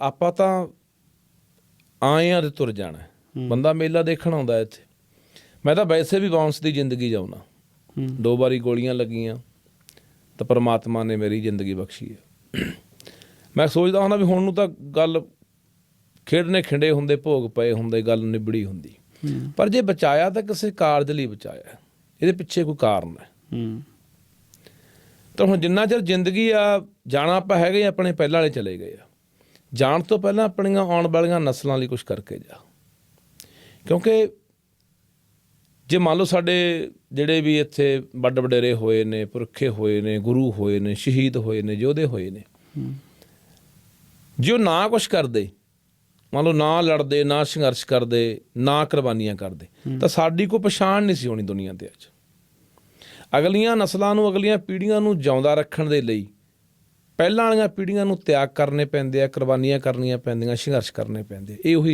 ਆਪਾਂ ਤਾਂ ਆਏ ਆ ਤੇ ਤੁਰ ਜਾਣਾ। ਬੰਦਾ ਮੇਲਾ ਦੇਖਣ ਆਉਂਦਾ ਇੱਥੇ। ਮੈਂ ਤਾਂ ਵੈਸੇ ਵੀ ਬਾਉਂਸ ਦੀ ਜ਼ਿੰਦਗੀ ਜਾਉਣਾ ਦੋ ਵਾਰੀ ਗੋਲੀਆਂ ਲੱਗੀਆਂ ਤਾਂ ਪਰਮਾਤਮਾ ਨੇ ਮੇਰੀ ਜ਼ਿੰਦਗੀ ਬਖਸ਼ੀ ਹੈ। ਮੈਂ ਸੋਚਦਾ ਹੁੰਦਾ ਵੀ ਹੁਣ ਨੂੰ ਤਾਂ ਗੱਲ ਖੇਡਨੇ ਖਿੰਡੇ ਹੁੰਦੇ ਭੋਗ ਪਏ ਹੁੰਦੇ ਗੱਲ ਨਿਬੜੀ ਹੁੰਦੀ। ਪਰ ਜੇ ਬਚਾਇਆ ਤਾਂ ਕਿਸੇ ਕਾਰਜ ਲਈ ਬਚਾਇਆ। ਇਹਦੇ ਪਿੱਛੇ ਕੋਈ ਕਾਰਨ ਹੈ। ਤਾਂ ਹੁਣ ਜਿੰਨਾ ਚਿਰ ਜ਼ਿੰਦਗੀ ਆ ਜਾਣਾ ਆਪਾਂ ਹੈਗੇ ਆਪਣੇ ਪਹਿਲਾਂ ਵਾਲੇ ਚਲੇ ਗਏ ਆ। ਜਾਣ ਤੋਂ ਪਹਿਲਾਂ ਆਪਣੀਆਂ ਆਉਣ ਵਾਲੀਆਂ ਨਸਲਾਂ ਲਈ ਕੁਝ ਕਰਕੇ ਜਾ। ਕਿਉਂਕਿ ਜੇ ਮੰਨ ਲਓ ਸਾਡੇ ਜਿਹੜੇ ਵੀ ਇੱਥੇ ਵੱਡ ਵਡੇਰੇ ਹੋਏ ਨੇ, ਪੁਰਖੇ ਹੋਏ ਨੇ, ਗੁਰੂ ਹੋਏ ਨੇ, ਸ਼ਹੀਦ ਹੋਏ ਨੇ, ਯੋਧੇ ਹੋਏ ਨੇ ਹੂੰ ਜੇ ਉਹ ਨਾ ਕੁਝ ਕਰਦੇ, ਮੰਨ ਲਓ ਨਾ ਲੜਦੇ, ਨਾ ਸੰਘਰਸ਼ ਕਰਦੇ, ਨਾ ਕੁਰਬਾਨੀਆਂ ਕਰਦੇ, ਤਾਂ ਸਾਡੀ ਕੋਈ ਪਛਾਣ ਨਹੀਂ ਸੀ ਹੋਣੀ ਦੁਨੀਆ ਤੇ ਅੱਜ ਅਗਲੀਆਂ ਨਸਲਾਂ ਨੂੰ, ਅਗਲੀਆਂ ਪੀੜ੍ਹੀਆਂ ਨੂੰ ਜਿਉਂਦਾ ਰੱਖਣ ਦੇ ਲਈ ਪਹਿਲਾਂ ਵਾਲੀਆਂ ਪੀੜ੍ਹੀਆਂ ਨੂੰ ਤਿਆਗ ਕਰਨੇ ਪੈਂਦੇ ਆ, ਕੁਰਬਾਨੀਆਂ ਕਰਨੀਆਂ ਪੈਂਦੀਆਂ, ਸੰਘਰਸ਼ ਕਰਨੇ ਪੈਂਦੇ ਇਹ ਉਹੀ